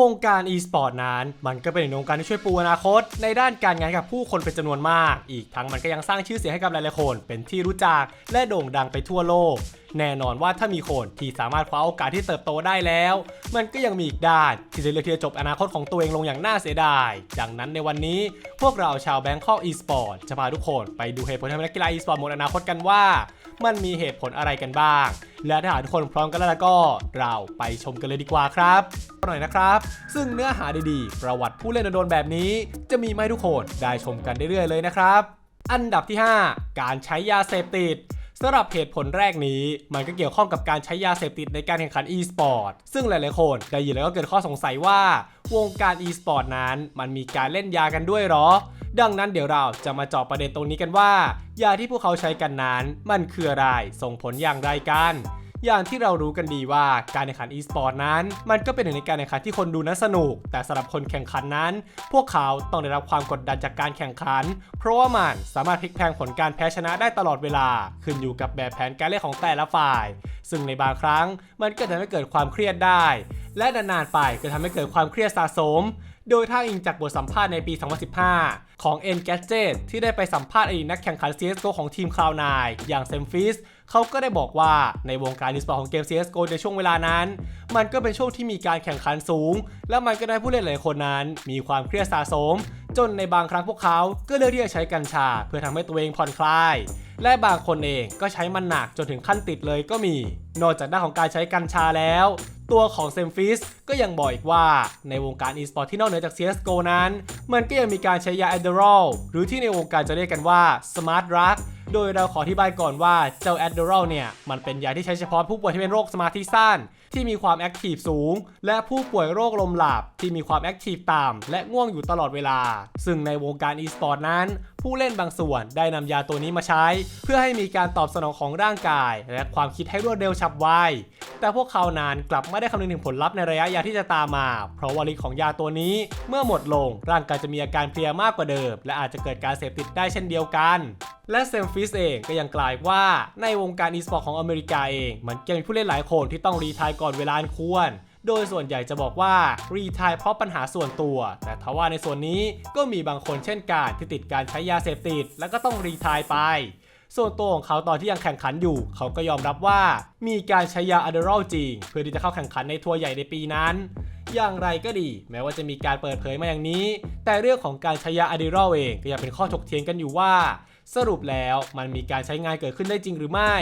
วงการ e-sport นั้น มันก็เป็นหนึ่งวงการที่ช่วยปูอนาคต ในด้านการงานกับผู้คนเป็นจำนวนมาก อีกทั้งมันก็ยังสร้างชื่อเสียงให้กับหลายๆคน เป็นที่รู้จักและโด่งดังไปทั่วโลก แน่นอนว่าถ้ามีคนที่สามารถคว้าโอกาสที่เติบโตได้แล้ว มันก็ยังมีอีกด้าน ที่จะเลือกที่จะจบอนาคตของตัวเองลงอย่างน่าเสียดาย ดังนั้นในวันนี้พวกเราชาวแบงคอก e-sport จะพาทุกคนไปดูเหตุผลที่ทำให้นักกีฬา e-sport หมดอนาคตกันว่า มันมีเหตุผลอะไรกันบ้าง และถ้าหากทุกคนพร้อมกันแล้วก็ เราไปชมกันเลยดีกว่าครับหน่อยนะครับ ซึ่งเนื้อหาดีๆ ประวัติผู้เล่นโดนแบบนี้ จะมีมาให้ทุกคนได้ชมกันเรื่อยๆเลยนะครับ อันดับที่ 5 การใช้ยาเสพติด สำหรับเหตุผลแรกนี้ มันก็เกี่ยวข้องกับการใช้ยาเสพติดในการแข่งขัน e-sport ซึ่งหลายๆคนได้ยินแล้วก็เกิดข้อสงสัยว่าวงการ e-sport นั้น มันมีการเล่นยากันด้วยหรอ ดังนั้นเดี๋ยวเราจะมาเจาะประเด็นตรงนี้กันว่า ยาที่พวกเขาใช้กันนั้น มันคืออะไรส่งผลอย่างไรกัน อย่างที่เรารู้กันดีว่าการแข่งขัน e-sport นั้น มันก็เป็นหนึ่งในการแข่งขันที่คนดูนั้นสนุก แต่สำหรับคนแข่งขันนั้น พวกเขาต้องได้รับความกดดันจากการแข่งขัน เพราะว่ามันสามารถพลิกแพลงผลการแพ้ชนะได้ตลอดเวลา ขึ้นอยู่กับแบบแผนการเล่นของแต่ละฝ่าย ซึ่งในบางครั้งมันก็จะทำให้เกิดความเครียดได้ และนานๆไปก็ทำให้เกิดความเครียดสะสมโดยถ้าอิงจากบทสัมภาษณ์ในปี 2015 ของ N Gadget ที่ได้ไปสัมภาษณ์อดีตนักแข่งขัน CSGO ของทีม Cloud9 อย่างเซมฟิส เขาก็ได้บอกว่าในวงการอีสปอร์ตของเกม CSGO ในช่วงเวลานั้น มันก็เป็นช่วงที่มีการแข่งขันสูง และมันก็ได้ผู้เล่นหลายคนนั้น มีความเครียดสะสม จนในบางครั้งพวกเขาก็เลือกที่จะใช้กัญชา เพื่อทำให้ตัวเองผ่อนคลาย และบางคนเองก็ใช้มันหนักจนถึงขั้นติดเลยก็มี นอกจากด้านของการใช้กัญชาแล้ว ตัวของเซมฟิสก็ยังบอกอีกว่าในวงการ e-sport ที่นอกเหนือจาก CSGO นั้น มันก็ยังมีการใช้ยา Adderall หรือที่ในวงการจะเรียกกันว่า Smart Drug โดยเราขออธิบายก่อนว่าเจ้า Adderall เนี่ย มันเป็นยาที่ใช้เฉพาะผู้ป่วยที่เป็นโรคสมาธิสั้นที่มีความแอคทีฟสูง และผู้ป่วยโรคลมหลับที่มีความแอคทีฟต่ำและง่วงอยู่ตลอดเวลา ซึ่งในวงการ e-sport นั้น ผู้เล่นบางส่วนได้นำยาตัวนี้มาใช้ เพื่อให้มีการตอบสนองของร่างกาย และความคิดให้รวดเร็วฉับไวแต่พวกเขานั้นกลับไม่ได้คำนึงถึงผลลัพธ์ในระยะยาวที่จะตามมา เพราะว่าฤทธิ์ของยาตัวนี้เมื่อหมดลง ร่างกายจะมีอาการเพลียมากกว่าเดิม และอาจจะเกิดการเสพติดได้เช่นเดียวกัน และเซมฟิสเองก็ยังกล่าวว่าในวงการอีสปอร์ตของอเมริกาเอง มันก็มีผู้เล่นหลายคนที่ต้องรีทายก่อนเวลาอันควร โดยส่วนใหญ่จะบอกว่ารีทายเพราะปัญหาส่วนตัว แต่ทว่าในส่วนนี้ก็มีบางคนเช่นกันที่ติดการใช้ยาเสพติด แล้วก็ต้องรีทายไปส่วนตัวของเขาตอนที่ยังแข่งขันอยู่ เขาก็ยอมรับว่า มีการใช้ยาอะดรอลจริง เพื่อที่จะเข้าแข่งขันในทัวร์ใหญ่ในปีนั้น อย่างไรก็ดี แม้ว่าจะมีการเปิดเผยมาอย่างนี้ แต่เรื่องของการใช้ยาอะดรอลเองก็ยังเป็นข้อถกเถียงกันอยู่ว่า สรุปแล้วมันมีการใช้งานเกิดขึ้นได้จริงหรือไม่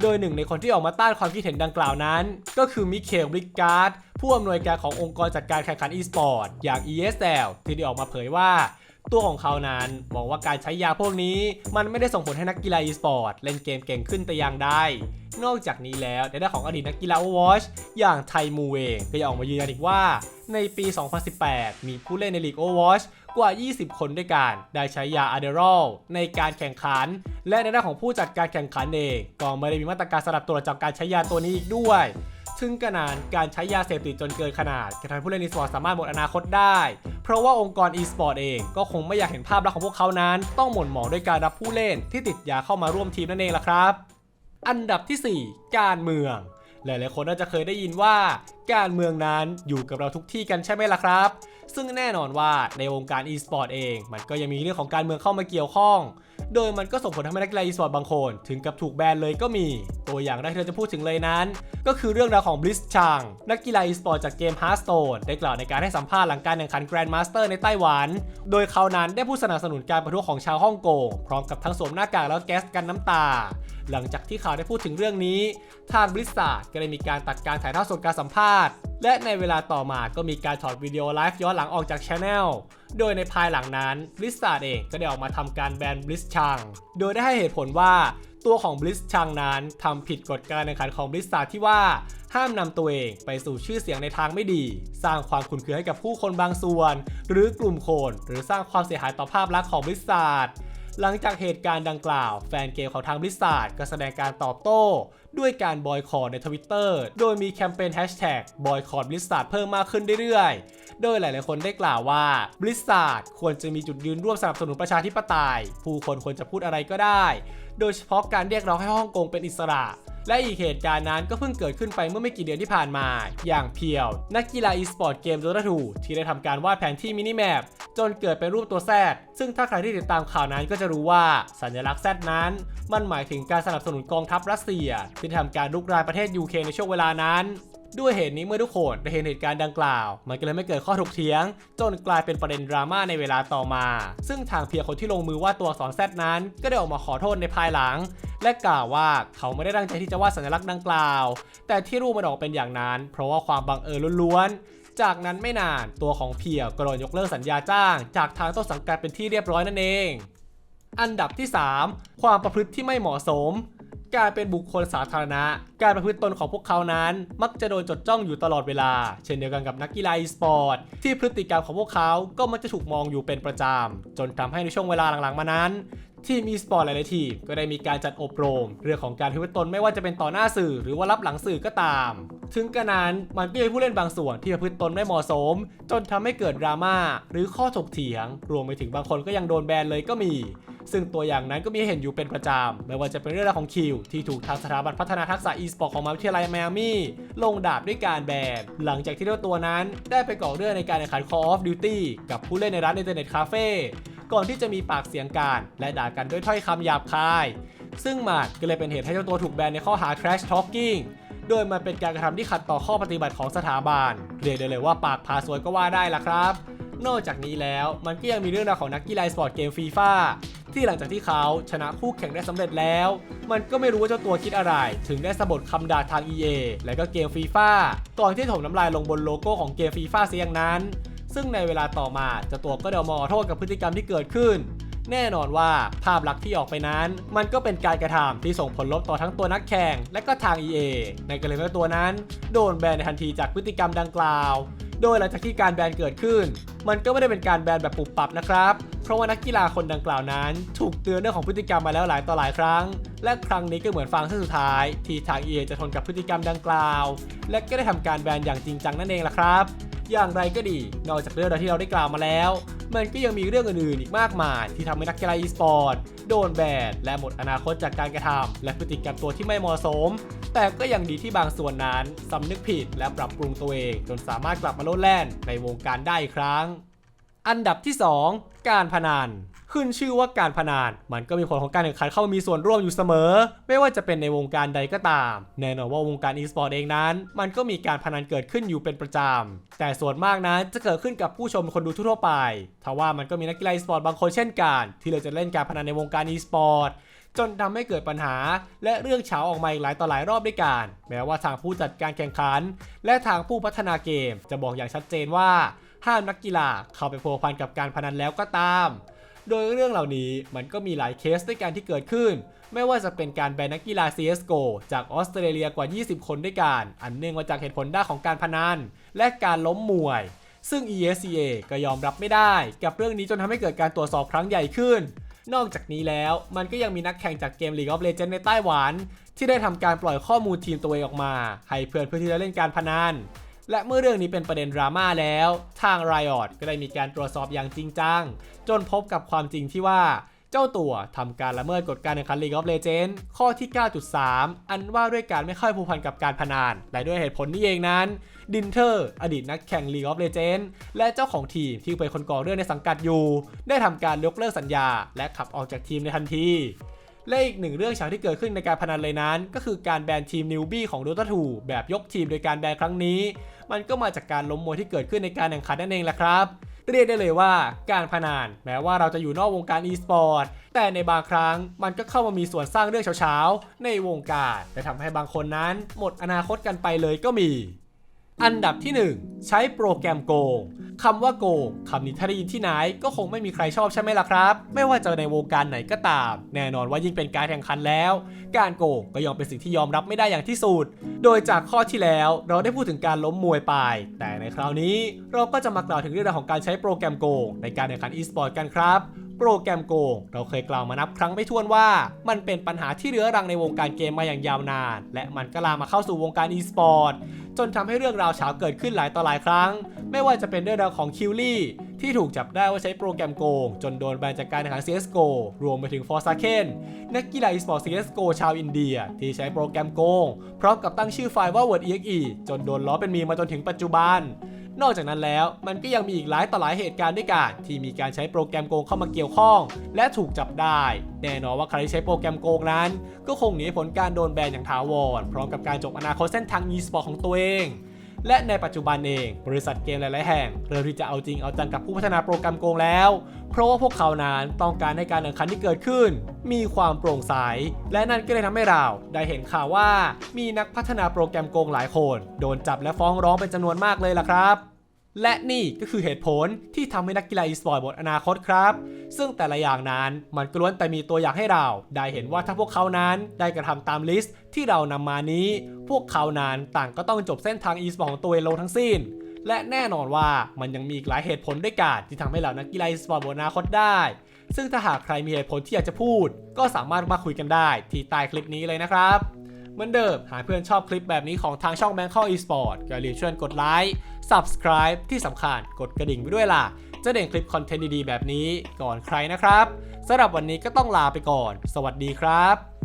โดยหนึ่งในคนที่ออกมาต้านความคิดเห็นดังกล่าวนั้น ก็คือมิเคลบริกการ์ดผู้อำนวยการขององค์กรจัดการแข่งขัน e-sport อย่าง ESL ที่ได้ออกมาเผยว่าตัวของเขานั้นบอกว่าการใช้ยาพวกนี้ มันไม่ได้ส่งผลให้นักกีฬา e-sport เล่นเกมเก่งขึ้นแต่อย่างใด นอกจากนี้แล้วในด้านของอดีตนักกีฬา Overwatch อย่างไทมูเองก็ยังออกมายืนยันอีกว่า ในปี 2018 มีผู้เล่นในลีก Overwatch กว่า 20 คนด้วยกันได้ใช้ยาอะเดรอลในการแข่งขัน และในด้านของผู้จัดการแข่งขันเองก็ไม่ได้มีมาตรการสำหรับตรวจจับการใช้ยาตัวนี้อีกด้วยซึ่งขนาดการใช้ยาเสพติดจนเกินขนาดจะทำให้ผู้เล่น e-sport สามารถหมดอนาคตได้ เพราะว่าองค์กร e-sport เองก็คงไม่อยากเห็นภาพลักษณ์ของพวกเขานั้น ต้องหม่นหมองด้วยการรับผู้เล่นที่ติดยาเข้ามาร่วมทีมนั่นเองล่ะครับ อันดับที่ 4 การเมือง หลายๆคนน่าจะเคยได้ยินว่า การเมืองนั้นอยู่กับเราทุกที่กันใช่ไหมล่ะครับ ซึ่งแน่นอนว่าในวงการ e-sport เอง มันก็ยังมีเรื่องของการเมืองเข้ามาเกี่ยวข้อง โดยมันก็ส่งผลทำให้นักกีฬา e-sport บางคน ถึงกับถูกแบนเลยก็มี ตัวอย่างแรกที่เราจะพูดถึงเลยนั้น ก็คือเรื่องราวของ Blitz Chang นักกีฬา e-sport จากเกม Hearthstone ได้กล่าวในการให้สัมภาษณ์หลังการแข่งขัน Grandmaster ในไต้หวัน โดยเขานั้นได้ผู้สนับสนุนการประท้วงของชาวฮ่องกงพร้อมกับทั้งสวมหน้ากากแล้วแก๊สกันน้ำตา หลังจากที่ข่าวได้พูดถึงเรื่องนี้ ทางบริษัทก็ได้มีการตัดการถ่ายทอดสดการสัมภาษณ์ และในเวลาต่อมาก็มีการถอดวิดีโอไลฟ์ย้อนหลังออกจากช anel โดยในภายหลังนั้นบริษัทเองก็ได้ออกมาทำการแบนบลิสชัง โดยได้ให้เหตุผลว่าตัวของบลิสชังนั้นทำผิดกฎการแข่งขันของบริษัทที่ว่าห้ามนำตัวเองไปสู่ชื่อเสียงในทางไม่ดี สร้างความขุ่นเคืองให้กับผู้คนบางส่วน หรือกลุ่มคน หรือสร้างความเสียหายต่อภาพลักษณ์ของบริษัท หลังจากเหตุการณ์ดังกล่าว แฟนเกมของทางบริษัทก็แสดงการตอบโต้ ด้วยการบอยคอรในทวิตเตอร์โดยมีแคมเปญแฮชแท็กบอยคอรบริษัทเพิ่มมากขึ้นเรื่อยๆ โดยหลายๆคนได้กล่าวว่าบริษัทควรจะมีจุดยืนร่วมสนับสนุนประชาธิปไตย ผู้คนควรจะพูดอะไรก็ได้ โดยเฉพาะการเรียกร้องให้ฮ่องกงเป็นอิสระและอีกเหตุการณ์นั้นก็เพิ่งเกิดขึ้นไปเมื่อไม่กี่เดือนที่ผ่านมา อย่างเพียว นักกีฬาอีสปอร์ตเกม Dota 2ที่ได้ทำการวาดแผนที่มินิแมป จนเกิดเป็นรูปตัวแซดซึ่งถ้าใครที่ติดตามข่าวนั้นก็จะรู้ว่าสัญลักษณ์แซดนั้น มันหมายถึงการสนับสนุนกองทัพรัสเซีย ที่ทำการลุกรานประเทศยูเครนในช่วงเวลานั้นด้วยเหตุนี้เมื่อทุกคนได้เห็นเหตุการณ์ดังกล่าว มันก็เลยไม่เกิดข้อถกเถียง จนกลายเป็นประเด็นดราม่าในเวลาต่อมา ซึ่งทางเพียร์คนที่ลงมือวาดตัวอักษรแซดนั้น ก็ได้ออกมาขอโทษในภายหลัง และกล่าวว่าเขาไม่ได้ตั้งใจที่จะวาดสัญลักษณ์ดังกล่าว แต่ที่รูปมันออกเป็นอย่างนั้น เพราะว่าความบังเอิญล้วนๆ จากนั้นไม่นานตัวของเพียก็โดนยกเลิกสัญญาจ้าง จากทางต้นสังกัดเป็นที่เรียบร้อยนั่นเอง อันดับที่ 3 ความประพฤติที่ไม่เหมาะสม การเป็นบุคคลสาธารณะ การประพฤติตนของพวกเขานั้น มักจะโดนจดจ้องอยู่ตลอดเวลา เช่นเดียวกันกับนักกีฬาอีสปอร์ตที่พฤติกรรมของพวกเขาก็มักจะถูกมองอยู่เป็นประจำจนทำให้ในช่วงเวลาหลังๆมานั้น ทีมอีสปอร์ตหลาย ๆ ทีมก็ได้มีการจัดอบรม เรื่องของการประพฤติตนไม่ว่าจะเป็นต่อหน้าสื่อ หรือว่ารับหลังสื่อก็ตาม ถึงกระนั้นมันก็มีผู้เล่นบางส่วนที่ประพฤติตนไม่เหมาะสม จนทำให้เกิดดราม่าหรือข้อถกเถียง รวมไปถึงบางคนก็ยังโดนแบนเลยก็มี ซึ่งตัวอย่างนั้นก็มีเห็นอยู่เป็นประจำไม่ว่าจะเป็นเรื่องราวของคิว ที่ถูกทางสถาบันพัฒนาทักษะ e-sport ของมหาวิทยาลัยไมอามี่ลงดาบด้วยการแบนหลังจากที่เจ้าตัวนั้น ได้ไปก่อเรื่องในการแข่งขัน Call of Duty กับผู้เล่นในร้านอินเทอร์เน็ตคาเฟ่ ก่อนที่จะมีปากเสียงกัน และด่ากันด้วยถ้อยคำหยาบคาย ซึ่งมันก็เลยเป็นเหตุให้เจ้าตัวถูกแบนในข้อหา trash talking โดยมันเป็นการกระทำที่ขัดต่อข้อปฏิบัติของสถาบันเรียกได้เลยว่าปากพาสวยก็ว่าได้ละครับ นอกจากนี้แล้วมันก็ยังมีเรื่องราวของนักกีฬาสปอร์ตเกมฟีฟ่าที่หลังจากที่เขาชนะคู่แข่งได้สำเร็จแล้ว มันก็ไม่รู้ว่าเจ้าตัวคิดอะไร ถึงได้สะบดคำด่าทาง EA และก็เกมฟีฟ่าก่อนที่ถมน้ำลายลงบนโลโก้ของเกมฟีฟ่าเสียงนั้น ซึ่งในเวลาต่อมาเจ้าตัวก็เดามอโทษกับพฤติกรรมที่เกิดขึ้น แน่นอนว่าภาพลักษณ์ที่ออกไปนั้น มันก็เป็นการกระทำที่ส่งผลลบต่อทั้งตัวนักแข่งและก็ทาง EA ในกรณีที่ตัวนั้น โดนแบนในทันทีจากพฤติกรรมดังกล่าว โดยหลังจากที่การแบนเกิดขึ้น มันก็ไม่ได้เป็นการแบนแบบปุบปับนะครับ เพราะว่านักกีฬาคนดังกล่าวนั้น ถูกเตือนเรื่องของพฤติกรรมมาแล้วหลายต่อหลายครั้ง และครั้งนี้ก็เหมือนฟังเส้นสุดท้าย ที่ทาง EA จะทนกับพฤติกรรมดังกล่าว และก็ได้ทำการแบนอย่างจริงจังนั่นเองล่ะครับ อย่างไรก็ดี นอกจากเรื่องราวที่เราได้กล่าวมาแล้ว มันก็ยังมีเรื่องอื่นๆอีกมากมาย ที่ทำให้นักกีฬาอีสปอร์ตโดนแบนและหมดอนาคตจากการกระทำและพฤติกรรมตัวที่ไม่เหมาะสม แต่ก็ยังดีที่บางส่วนนั้นสำนึกผิดและปรับปรุงตัวเอง จนสามารถกลับมาโลดแล่นในวงการได้อีกครั้ง อันดับที่ 2 การพนันขึ้นชื่อว่าการพนันมันก็มีผลของการแข่งขันเข้ามีส่วนร่วมอยู่เสมอ ไม่ว่าจะเป็นในวงการใดก็ตาม แน่นอนว่าวงการอีสปอร์ตเองนั้น มันก็มีการพนันเกิดขึ้นอยู่เป็นประจำ แต่ส่วนมากนั้นจะเกิดขึ้นกับผู้ชมคนดูทั่วไปทว่ามันก็มีนักกีฬาอีสปอร์ตบางคนเช่นกัน ที่เลยจะเล่นการพนันในวงการอีสปอร์ตจนทำให้เกิดปัญหา และเรื่องเฉาออกมาอีกหลายต่อหลายรอบด้วยกันแม้ว่าทางผู้จัดการแข่งขัน และทางผู้พัฒนาเกม จะบอกอย่างชัดเจนว่า ห้ามนักกีฬาเข้าไปพัวพันกับการพนันแล้วก็ตาม โดยเรื่องเหล่านี้มันก็มีหลายเคสด้วยกันที่เกิดขึ้น ไม่ว่าจะเป็นการแบนนักกีฬา CSGO จากออสเตรเลียกว่า 20 คนด้วยกัน อันเนื่องมาจากเหตุผลด้านของการพนัน และการล้มมวย ซึ่ง ESCA ก็ยอมรับไม่ได้ กับเรื่องนี้จนทำให้เกิดการตรวจสอบครั้งใหญ่ขึ้นนอกจากนี้แล้วมันก็ยังมีนักแข่งจากเกม League of Legends ในไต้หวัน ที่ได้ทำการปล่อยข้อมูลทีมตัวเองออกมา ให้เพื่อนเพื่อที่จะเล่นการพนัน และเมื่อเรื่องนี้เป็นประเด็นดราม่าแล้ว ทาง Riot ก็ได้มีการตรวจสอบอย่างจริงจัง จนพบกับความจริงที่ว่าเจ้าตัวทำการละเมิดกฎการแข่งขัน League of Legends ข้อที่ 9.3 อันว่าด้วยการไม่ค่อยผูกพันกับการพนันและด้วยเหตุผลนี้เองนั้น ดินเทอร์ อดีตนักแข่ง League of Legends และเจ้าของทีมที่เป็นคนก่อเรื่องในสังกัดอยู่ ได้ทำการยกเลิกสัญญา และขับออกจากทีมในทันที และอีกหนึ่งเรื่องฉาที่เกิดขึ้นในการพนันเลยนั้น ก็คือการแบนทีมนิวบี้ของ Dota 2แบบยกทีมโดยการแบนครั้งนี้ มันก็มาจากการล้มมวยที่เกิดขึ้นในการแข่งขันนั่นเองแหละครับเรียกได้เลยว่าการพนันแม้ว่าเราจะอยู่นอกวงการ e-sport แต่ในบางครั้งมันก็เข้ามามีส่วนสร้างเรื่องเช้าๆ ในวงการและทำให้บางคนนั้น หมดอนาคตกันไปเลยก็มี อันดับที่ 1 ใช้โปรแกรมโกง คำว่าโกงคำนี้ถ้าได้ยินที่ไหนก็คงไม่มีใครชอบใช่ไหมล่ะครับ ไม่ว่าจะในวงการไหนก็ตาม แน่นอนว่ายิ่งเป็นการแข่งขันแล้ว การโกงก็ยอมเป็นสิ่งที่ยอมรับไม่ได้อย่างที่สุด โดยจากข้อที่แล้วเราได้พูดถึงการล้มมวยไป แต่ในคราวนี้เราก็จะมากล่าวถึงเรื่องราวของการใช้โปรแกรมโกงในการแข่งขันอีสปอร์ตกันครับ โปรแกรมโกง เราเคยกล่าวมานับครั้งไม่ถ้วนว่า มันเป็นปัญหาที่เรื้อรังในวงการเกมมาอย่างยาวนาน และมันก็ลามมาเข้าสู่วงการอีสปอร์ตจนทำให้เรื่องราวเฉาเกิดขึ้นหลายต่อหลายครั้ง ไม่ว่าจะเป็นเรื่องราวของคิวลี่ที่ถูกจับได้ว่าใช้โปรแกรมโกง จนโดนแบนจากการแข่งขัน CSGO รวมไปถึงฟอร์ซาเคนนักกีฬาอีสปอร์ต CSGO ชาวอินเดีย ที่ใช้โปรแกรมโกง พร้อมกับตั้งชื่อไฟล์ว่า Word exe จนโดนล้อเป็นมีมาจนถึงปัจจุบัน นอกจากนั้นแล้วมันก็ยังมีอีกหลายต่อหลายเหตุการณ์ด้วยกันที่มีการใช้โปรแกรมโกงเข้ามาเกี่ยวข้อง และถูกจับได้ แน่นอนว่าใครที่ใช้โปรแกรมโกงนั้น ก็คงหนีผลการโดนแบนอย่างถาวรพร้อมกับการจบอนาคตเส้นทาง e-sport ของตัวเองและในปัจจุบันเอง บริษัทเกมหลาย ๆ แห่ง เริ่มที่จะเอาจริงเอาจังกับผู้พัฒนาโปรแกรมโกงแล้ว ราะว่าพวกเขานั้นต้องการให้การแข่งขันที่เกิดขึ้น มีความโปร่งใส และนั่นก็เลยทำให้เราได้เห็นข่าวว่ามีนักพัฒนาโปรแกรมโกงหลายคน โดนจับและฟ้องร้องเป็นจำนวนมากเลยล่ะครับและนี่ก็คือเหตุผลที่ทำให้นักกีฬาอีสปอร์ตหมดอนาคตครับ ซึ่งแต่ละอย่างนั้นมันก็ล้วนแต่มีตัวอย่างให้เรา ได้เห็นว่าถ้าพวกเขานั้นได้กระทำตามลิสต์ที่เรานำมานี้ พวกเขานั้นต่างก็ต้องจบเส้นทางอีสปอร์ตของตัวเองลงทั้งสิ้น และแน่นอนว่ามันยังมีอีกหลายเหตุผลด้วยกันที่ทำให้เหล่านักกีฬาอีสปอร์ตหมดอนาคตได้ ซึ่งถ้าหากใครมีเหตุผลที่อยากจะพูด ก็สามารถมาคุยกันได้ที่ใต้คลิปนี้เลยนะครับเหมือนเดิมหากเพื่อนชอบคลิปแบบนี้ของทางช่อง Bangkok Esport ก็อย่าลืมช่วยกดไลค์ Subscribe ที่สำคัญกดกระดิ่งไปด้วยล่ะ จะเด่นคลิปคอนเทนต์ดีๆแบบนี้ก่อนใครนะครับสำหรับวันนี้ก็ต้องลาไปก่อน สวัสดีครับ